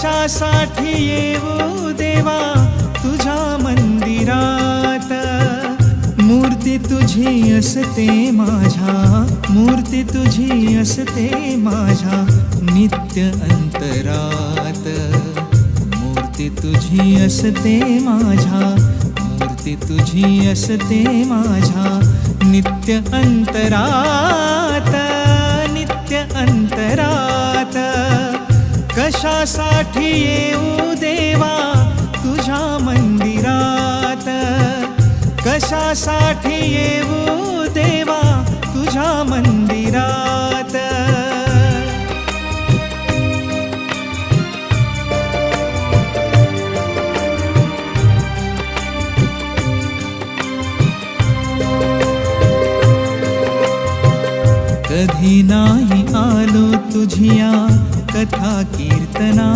कशासाठी येऊ देवा तुझ्या मंदिरात। मूर्ती तुझी असते माझ्या मूर्ती तुझी असते माझ्या नित्य अंतरात। मूर्ती तुझी असते माझ्या मूर्ती तुझी असते माझ्या नित्य अंतरात। कशासाठी येऊ देवा तुझ्या मंदिरात. कशासाठी येऊ देवा तुझ्या मंदिरात. कधी नाही आलो कथा कीर्तना